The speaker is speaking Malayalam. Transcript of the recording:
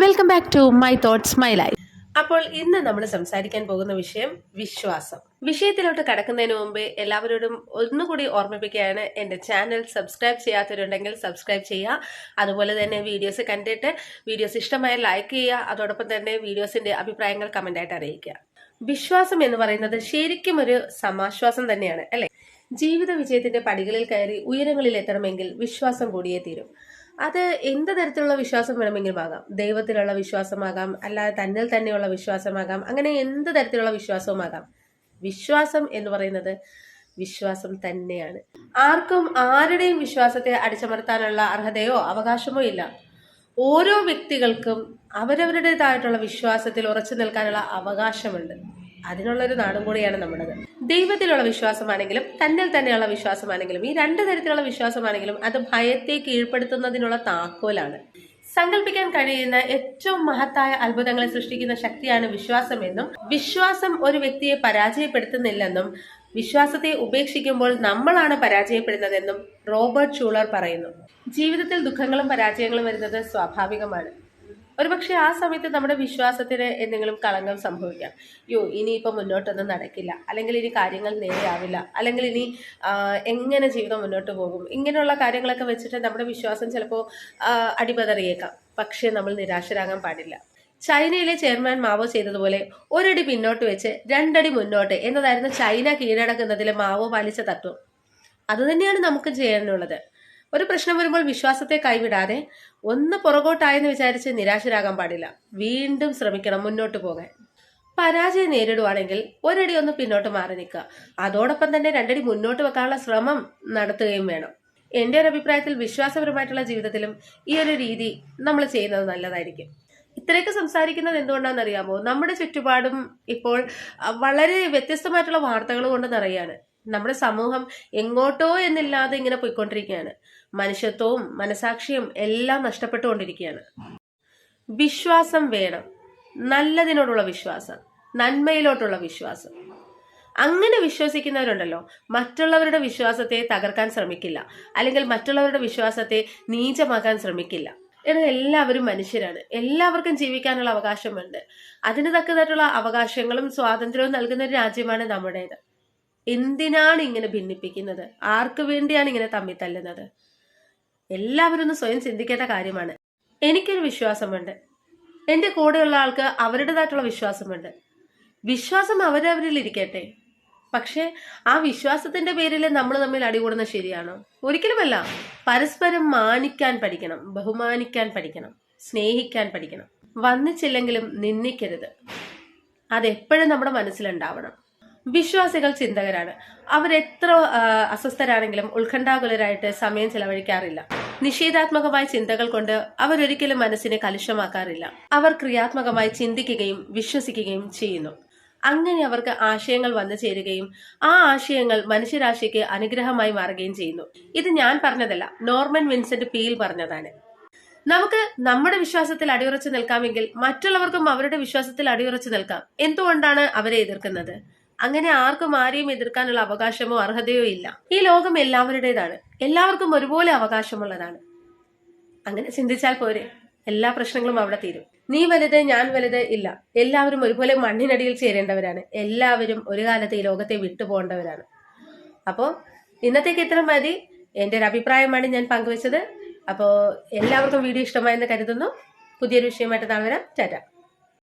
Welcome back to my thoughts my life അപ്പോൾ ഇന്ന് നമ്മൾ സംസാരിക്കാൻ പോകുന്ന വിഷയം വിശ്വാസം. വിഷയത്തിലോട്ട് കടക്കുന്നതിന് മുമ്പ് എല്ലാവരോടും ഒന്നുകൂടി ഓർമ്മിപ്പിക്കുകയാണ്. എന്റെ ചാനൽ സബ്സ്ക്രൈബ് ചെയ്യാത്തവരുണ്ടെങ്കിൽ സബ്സ്ക്രൈബ് ചെയ്യുക. അതുപോലെ തന്നെ വീഡിയോസ് കണ്ടിട്ട് വീഡിയോസ് ഇഷ്ടമായ ലൈക്ക് ചെയ്യുക. അതോടൊപ്പം തന്നെ വീഡിയോസിന്റെ അഭിപ്രായങ്ങൾ കമന്റായിട്ട് അറിയിക്കുക. വിശ്വാസം എന്ന് പറയുന്നത് ശരിക്കും ഒരു സമാശ്വാസം തന്നെയാണ് അല്ലേ? ജീവിത വിജയത്തിന്റെ പടികളിൽ കയറി ഉയരങ്ങളിൽ എത്തണമെങ്കിൽ വിശ്വാസം കൂടിയേ തീരും. അത് എന്ത് തരത്തിലുള്ള വിശ്വാസം വേണമെങ്കിലും ആകാം. ദൈവത്തിലുള്ള വിശ്വാസമാകാം അല്ലാതെ തന്നിൽ തന്നെയുള്ള വിശ്വാസമാകാം അങ്ങനെ എന്ത് തരത്തിലുള്ള വിശ്വാസവുമാകാം വിശ്വാസം എന്ന് പറയുന്നത് വിശ്വാസം തന്നെയാണ്. ആർക്കും ആരുടെയും വിശ്വാസത്തെ അടിച്ചമർത്താനുള്ള അർഹതയോ അവകാശമോ ഇല്ല. ഓരോ വ്യക്തികൾക്കും അവരവരുടേതായിട്ടുള്ള വിശ്വാസത്തിൽ ഉറച്ചു നിൽക്കാനുള്ള അവകാശമുണ്ട്. അതിനുള്ള ഒരു നാടും കൂടിയാണ് നമ്മുടേത്. ദൈവത്തിലുള്ള വിശ്വാസമാണെങ്കിലും തന്നിൽ തന്നെയുള്ള വിശ്വാസമാണെങ്കിലും ഈ രണ്ട് തരത്തിലുള്ള വിശ്വാസമാണെങ്കിലും അത് ഭയത്തെ കീഴ്പ്പെടുത്തുന്നതിനുള്ള താക്കോലാണ്. സങ്കല്പിക്കാൻ കഴിയുന്ന ഏറ്റവും മഹത്തായ അത്ഭുതങ്ങളെ സൃഷ്ടിക്കുന്ന ശക്തിയാണ് വിശ്വാസമെന്നും വിശ്വാസം ഒരു വ്യക്തിയെ പരാജയപ്പെടുത്തുന്നില്ലെന്നും വിശ്വാസത്തെ ഉപേക്ഷിക്കുമ്പോൾ നമ്മളാണ് പരാജയപ്പെടുന്നതെന്നും റോബർട്ട് ഷൂളർ പറയുന്നു. ജീവിതത്തിൽ ദുഃഖങ്ങളും പരാജയങ്ങളും വരുന്നത് സ്വാഭാവികമാണ്. ഒരുപക്ഷെ ആ സമയത്ത് നമ്മുടെ വിശ്വാസത്തിന് എന്തെങ്കിലും കളങ്കം സംഭവിക്കാം. യോ ഇനിയിപ്പോൾ മുന്നോട്ടൊന്നും നടക്കില്ല. അല്ലെങ്കിൽ ഇനി കാര്യങ്ങൾ നേരെയാവില്ല. അല്ലെങ്കിൽ ഇനി എങ്ങനെ ജീവിതം മുന്നോട്ട് പോകും? ഇങ്ങനെയുള്ള കാര്യങ്ങളൊക്കെ വെച്ചിട്ട് നമ്മുടെ വിശ്വാസം ചിലപ്പോൾ അടിപതറിയേക്കാം. പക്ഷേ നമ്മൾ നിരാശരാകാൻ പാടില്ല. ചൈനയിലെ ചെയർമാൻ മാവോ ചെയ്തതുപോലെ ഒരടി പിന്നോട്ട് വെച്ച് രണ്ടടി മുന്നോട്ട് എന്നതായിരുന്നു ചൈന കീഴടക്കുന്നതിലെ മാവോ പാലിച്ച തത്വം. അതുതന്നെയാണ് നമുക്ക് ചെയ്യാനുള്ളത്. ഒരു പ്രശ്നം വരുമ്പോൾ വിശ്വാസത്തെ കൈവിടാതെ ഒന്ന് പുറകോട്ടായെന്ന് വിചാരിച്ച് നിരാശരാകാൻ പാടില്ല. വീണ്ടും ശ്രമിക്കണം മുന്നോട്ട് പോകാൻ. പരാജയം നേരിടുവാണെങ്കിൽ ഒരടി ഒന്ന് പിന്നോട്ട് മാറി നിൽക്കുക. അതോടൊപ്പം തന്നെ രണ്ടടി മുന്നോട്ട് വെക്കാനുള്ള ശ്രമം നടത്തുകയും വേണം. എന്റെ ഒരു അഭിപ്രായത്തിൽ വിശ്വാസപരമായിട്ടുള്ള ജീവിതത്തിലും ഈ ഒരു രീതി നമ്മൾ ചെയ്യുന്നത് നല്ലതായിരിക്കും. ഇത്രയൊക്കെ സംസാരിക്കുന്നത് എന്തുകൊണ്ടാണെന്ന് അറിയാമോ നമ്മുടെ ചുറ്റുപാടും ഇപ്പോൾ വളരെ വ്യത്യസ്തമായിട്ടുള്ള വാർത്തകൾ കൊണ്ട് നിറയാണ്. നമ്മുടെ സമൂഹം എങ്ങോട്ടോ എന്നില്ലാതെ ഇങ്ങനെ പോയിക്കൊണ്ടിരിക്കുകയാണ്. മനുഷ്യത്വവും മനസാക്ഷിയും എല്ലാം നഷ്ടപ്പെട്ടുകൊണ്ടിരിക്കുകയാണ്. വിശ്വാസം വേണം. നല്ലതിനോടുള്ള വിശ്വാസം. നന്മയിലോട്ടുള്ള വിശ്വാസം. അങ്ങനെ വിശ്വസിക്കുന്നവരുണ്ടല്ലോ. മറ്റുള്ളവരുടെ വിശ്വാസത്തെ തകർക്കാൻ ശ്രമിക്കില്ല. അല്ലെങ്കിൽ മറ്റുള്ളവരുടെ വിശ്വാസത്തെ നീചമാക്കാൻ ശ്രമിക്കില്ല. എന്നാൽ എല്ലാവരും മനുഷ്യരാണ്. എല്ലാവർക്കും ജീവിക്കാനുള്ള അവകാശമുണ്ട്. അതിന് തക്കതായിട്ടുള്ള അവകാശങ്ങളും സ്വാതന്ത്ര്യവും നൽകുന്ന ഒരു രാജ്യമാണ് നമ്മുടേത്. എന്തിനാണ് ഇങ്ങനെ ഭിന്നിപ്പിക്കുന്നത്? ആർക്കു വേണ്ടിയാണ് ഇങ്ങനെ തമ്മിൽ തല്ലുന്നത്? എല്ലാവരും ഒന്ന് സ്വയം ചിന്തിക്കേണ്ട കാര്യമാണ്. എനിക്കൊരു വിശ്വാസമുണ്ട്. എന്റെ കൂടെയുള്ള ആൾക്ക് അവരുടേതായിട്ടുള്ള വിശ്വാസമുണ്ട്. വിശ്വാസം അവരവരിൽ ഇരിക്കട്ടെ. പക്ഷേ ആ വിശ്വാസത്തിന്റെ പേരിൽ നമ്മൾ തമ്മിൽ അടികൂടുന്നത് ശരിയാണോ? ഒരിക്കലുമല്ല. പരസ്പരം മാനിക്കാൻ പഠിക്കണം ബഹുമാനിക്കാൻ പഠിക്കണം സ്നേഹിക്കാൻ പഠിക്കണം. വന്നിച്ചില്ലെങ്കിലും നിന്ദിക്കരുത്. അതെപ്പോഴും നമ്മുടെ മനസ്സിലുണ്ടാവണം. വിശ്വാസികൾ ചിന്തകരാണ്. അവരെത്ര അസ്വസ്ഥരാണെങ്കിലും ഉത്കണ്ഠാകുലരായിട്ട് സമയം ചെലവഴിക്കാറില്ല. നിഷേധാത്മകമായ ചിന്തകൾ കൊണ്ട് അവരൊരിക്കലും മനസ്സിനെ കലുഷമാക്കാറില്ല. അവർ ക്രിയാത്മകമായി ചിന്തിക്കുകയും വിശ്വസിക്കുകയും ചെയ്യുന്നു. അങ്ങനെ അവർക്ക് ആശയങ്ങൾ വന്നു ചേരുകയും ആ ആശയങ്ങൾ മനുഷ്യരാശിക്ക് അനുഗ്രഹമായി മാറുകയും ചെയ്യുന്നു. ഇത് ഞാൻ പറഞ്ഞതല്ല നോർമൻ വിൻസെന്റ് പീൽ പറഞ്ഞതാണ്. നമുക്ക് നമ്മുടെ വിശ്വാസത്തിൽ അടിയുറച്ചു നിൽക്കാമെങ്കിൽ മറ്റുള്ളവർക്കും അവരുടെ വിശ്വാസത്തിൽ അടിയുറച്ചു നിൽക്കാം. എന്തുകൊണ്ടാണ് അവരെ എതിർക്കുന്നത്? അങ്ങനെ ആർക്കും ആരെയും എതിർക്കാനുള്ള അവകാശമോ അർഹതയോ ഇല്ല. ഈ ലോകം എല്ലാവരുടേതാണ്. എല്ലാവർക്കും ഒരുപോലെ അവകാശമുള്ളതാണ്. അങ്ങനെ ചിന്തിച്ചാൽ പോരെ? എല്ലാ പ്രശ്നങ്ങളും അവിടെ തീരും. നീ വലുത് ഞാൻ വലുത് ഇല്ല. എല്ലാവരും ഒരുപോലെ മണ്ണിനടിയിൽ ചേരേണ്ടവരാണ്. എല്ലാവരും ഒരു കാലത്ത് ഈ ലോകത്തെ വിട്ടുപോകേണ്ടവരാണ് അപ്പോൾ ഇന്നത്തേക്ക് ഇത്ര മതി. എന്റെ ഒരു അഭിപ്രായമാണ് ഞാൻ പങ്കുവച്ചത്. അപ്പോൾ എല്ലാവർക്കും വീഡിയോ ഇഷ്ടമായെന്ന് കരുതുന്നു. പുതിയൊരു വിഷയമായിട്ട് നാളെ വരാം. ടാറ്റ.